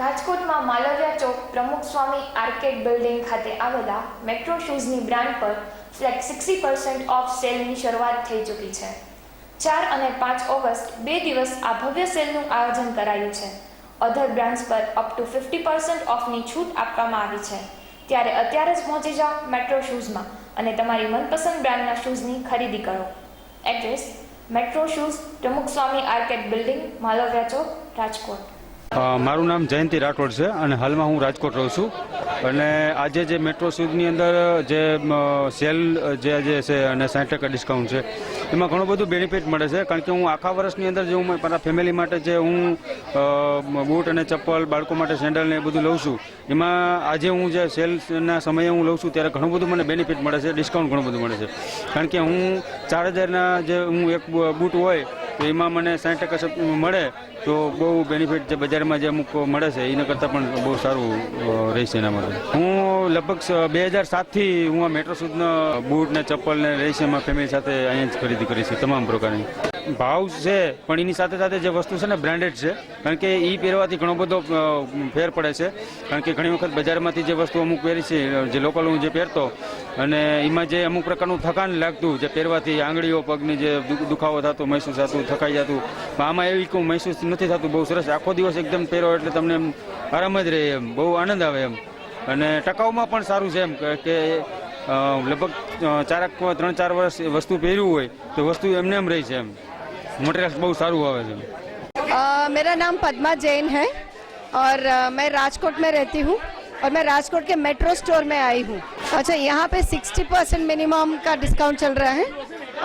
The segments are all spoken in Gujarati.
રાજકોટમાં માલવ્યા ચોક પ્રમુખ સ્વામી આર્કેડ બિલ્ડિંગ ખાતે આવેલા મેટ્રો શૂઝની બ્રાન્ડ પર ફ્લેટ સિક્સટી પર્સન્ટ ઓફ સેલની શરૂઆત થઈ ચૂકી છે. ચાર અને પાંચ ઓગસ્ટ બે દિવસ આ ભવ્ય સેલનું આયોજન કરાયું છે. અધર બ્રાન્ડ્સ પર અપ ટુ ફિફ્ટી પર્સન્ટ ઓફની છૂટ આપવામાં આવી છે. ત્યારે અત્યારે જ પહોંચી જાઓ મેટ્રો શૂઝમાં અને તમારી મનપસંદ બ્રાન્ડના શૂઝની ખરીદી કરો. Address metro shoes, Pramukh Swami arcade building, Malviya Chowk, Rajkot. મારું નામ જયંતિ રાઠોડ છે અને હાલમાં હું રાજકોટ રહું છું. અને આજે જે મેટ્રો શૂઝની અંદર, જે સેલ, જે આજે છે અને સાઠ ટકા ડિસ્કાઉન્ટ છે, એમાં ઘણું બધું બેનિફિટ મળે છે. કારણ કે હું આખા વર્ષની અંદર જે હું મારા ફેમિલી માટે જે હું બૂટ અને ચપ્પલ, બાળકો માટે સેન્ડલ ને એ બધું લઉં છું, એમાં આજે હું જે સેલના સમયે હું લઉં છું ત્યારે ઘણું બધું મને બેનિફિટ મળે છે ડિસ્કાઉન્ટ ઘણું બધું મળે છે. કારણ કે હું ચાર હજારના જે હું એક બૂટ હોય તો એમાં મને સાઠ ટકા મળે તો બહુ બેનિફિટ જે બજારમાં જે અમુક મળે છે, એના કરતાં પણ બહુ સારું રહેશે એના માટે. હું લગભગ બે હજાર સાતથી હું આ મેટ્રો સુધના બૂટ ને ચપ્પલ ને રહીશ એમાં ફેમિલી સાથે અહીંયા જ ખરીદી કરી છે તમામ પ્રકારની. ભાવ છે, પણ એની સાથે સાથે જે વસ્તુ છે ને બ્રાન્ડેડ છે. કારણ કે એ પહેરવાથી ઘણો બધો ફેર પડે છે. કારણ કે ઘણી વખત બજારમાંથી જે વસ્તુ અમુક પહેરી છે, જે લોકલ હું જે પહેરતો, અને એમાં જે અમુક પ્રકારનું થકાન લાગતું, જે પહેરવાથી આંગળીઓ, પગની જે દુખાવો થતો, મહેસૂસ થતું, થકાઈ જતું, પણ આમાં એવી કોઈ મહેસૂસ નથી થતું, બહુ સરસ. આખો દિવસ એકદમ પહેરો એટલે તમને આરામ જ રહે એમ, બહુ આનંદ આવે એમ. અને ટકાઉમાં પણ સારું છે એમ કે- લગભગ અ, ચારક ત્રણ ચાર વર્ષ વસ્તુ પહેર્યું હોય તો વસ્તુ એમને એમ રહી છે એમ મટીરિયલ્સ બહુ સારું આવે છે अ, मेरा नाम पद्मा जैन है और अ, मैं राजकोट में रहती हूँ और मैं राजकोट के मेट्रो स्टोर में आई हूँ अच्छा यहाँ पे 60 परसेंट मिनिमम का डिस्काउंट चल रहा है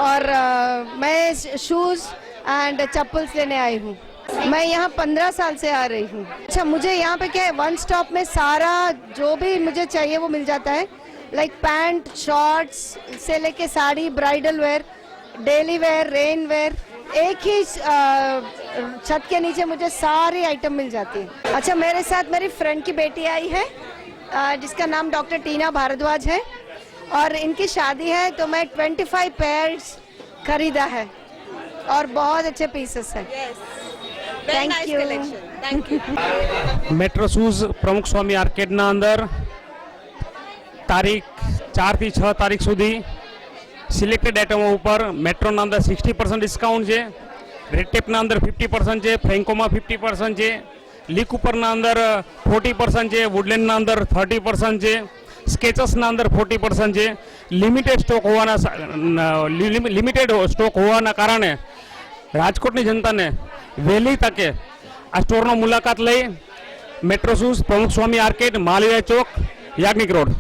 और अ, मैं शूज़ एंड चप्पल्स लेने आई हूँ मैं यहाँ पंद्रह साल से आ रही हूँ अच्छा मुझे यहाँ पे क्या है वन स्टॉप में सारा जो भी मुझे चाहिए वो मिल जाता है लाइक पैंट शॉर्ट्स से लेके sari bridal wear daily wear rain wear एक ही अ, छत के नीचे मुझे सारी आइटम मिल जाती है अच्छा मेरे साथ मेरी फ्रेंड की बेटी आई है अ, जिसका नाम डॉक्टर टीना भारद्वाज है और इनकी शादी है तो मैं 25 पेयर्स खरीदा है और बहुत अच्छे पीसेस हैं thank you thank you metro shoes Pramukh Swami આર્કેડના અંદર તારીખ ચારથી છ તારીખ સુધી સિલેક્ટેડ આઇટમો ઉપર મેટ્રોના અંદર સિક્સટી પર્સન્ટ ડિસ્કાઉન્ટ છે રેડટેપના અંદર ફિફ્ટી પર્સન્ટ છે ફ્રેન્કોમાં ફિફ્ટી પર્સન્ટ છે લીક ઉપરના અંદર ફોર્ટી પર્સન્ટ છે વુડલેન્ડના અંદર થર્ટી પર્સન્ટ છે સ્કેચસના અંદર ફોર્ટી પર્સન્ટ છે. લિમિટેડ સ્ટોક હોવાના લિમિટેડ સ્ટોક હોવાના કારણે રાજકોટની જનતાને વહેલી તકે આ સ્ટોરનો મુલાકાત લઈ metro shoes Pramukh Swami arcade Malviya Chowk, Yagnik road.